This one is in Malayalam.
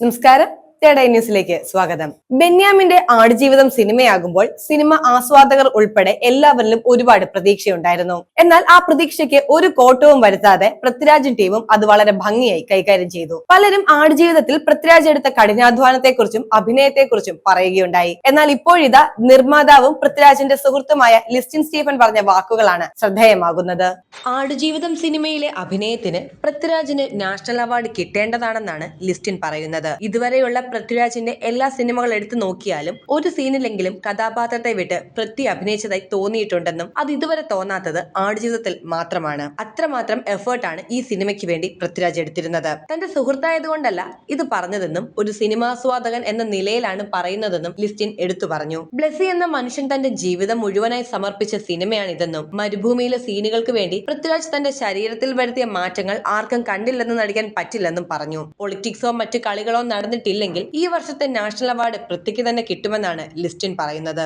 നമസ്കാരം. തേടൈ ന്യൂസിലേക്ക് സ്വാഗതം. ബെന്യാമിന്റെ ആടുജീവിതം സിനിമയാകുമ്പോൾ സിനിമ ആസ്വാദകർ ഉൾപ്പെടെ എല്ലാവരിലും ഒരുപാട് പ്രതീക്ഷയുണ്ടായിരുന്നു. എന്നാൽ ആ പ്രതീക്ഷയ്ക്ക് ഒരു കോട്ടവും വരുത്താതെ പൃഥ്വിരാജും ടീമും അത് വളരെ ഭംഗിയായി കൈകാര്യം ചെയ്തു. പലരും ആടുജീവിതത്തിൽ പൃഥ്വിരാജ് എടുത്ത കഠിനാധ്വാനത്തെക്കുറിച്ചും അഭിനയത്തെക്കുറിച്ചും പറയുകയുണ്ടായി. എന്നാൽ ഇപ്പോഴിതാ നിർമ്മാതാവും പൃഥ്വിരാജിന്റെ സുഹൃത്തുമായ ലിസ്റ്റിൻ സ്റ്റീഫൻ പറഞ്ഞ വാക്കുകളാണ് ശ്രദ്ധേയമാകുന്നത്. ആടുജീവിതം സിനിമയിലെ അഭിനയത്തിന് പൃഥ്വിരാജിന് നാഷണൽ അവാർഡ് കിട്ടേണ്ടതാണെന്നാണ് ലിസ്റ്റിൻ പറയുന്നത്. ഇതുവരെയുള്ള പൃഥ്വിരാജിന്റെ എല്ലാ സിനിമകൾ എടുത്തു നോക്കിയാലും ഒരു സീനിലെങ്കിലും കഥാപാത്രത്തെ വിട്ട് പൃഥ്വി അഭിനയിച്ചതായി തോന്നിയിട്ടുണ്ടെന്നും അത് ഇതുവരെ തോന്നാത്തത് ആടുജീവിതത്തിൽ മാത്രമാണ്. അത്രമാത്രം എഫേർട്ടാണ് ഈ സിനിമയ്ക്ക് വേണ്ടി പൃഥ്വിരാജ് എടുത്തിരുന്നത്. തന്റെ സുഹൃത്തായതുകൊണ്ടല്ല ഇത് പറഞ്ഞതെന്നും ഒരു സിനിമാസ്വാദകൻ എന്ന നിലയിലാണ് പറയുന്നതെന്നും ലിസ്റ്റിൻ എടുത്തു പറഞ്ഞു. ബ്ലെസി എന്ന മനുഷ്യൻ തന്റെ ജീവിതം മുഴുവനായി സമർപ്പിച്ച സിനിമയാണിതെന്നും മരുഭൂമിയിലെ സീനുകൾക്ക് വേണ്ടി പൃഥ്വിരാജ് തന്റെ ശരീരത്തിൽ വരുത്തിയ മാറ്റങ്ങൾ ആർക്കും കണ്ടില്ലെന്ന് നടിക്കാൻ പറ്റില്ലെന്നും പറഞ്ഞു. പൊളിറ്റിക്സോ മറ്റ് കളികളോ നടന്നിട്ടില്ലെങ്കിൽ ഈ വർഷത്തെ നാഷണൽ അവാർഡ് പൃഥ്വിക്ക് തന്നെ കിട്ടുമെന്നാണ് ലിസ്റ്റിൻ പറയുന്നത്.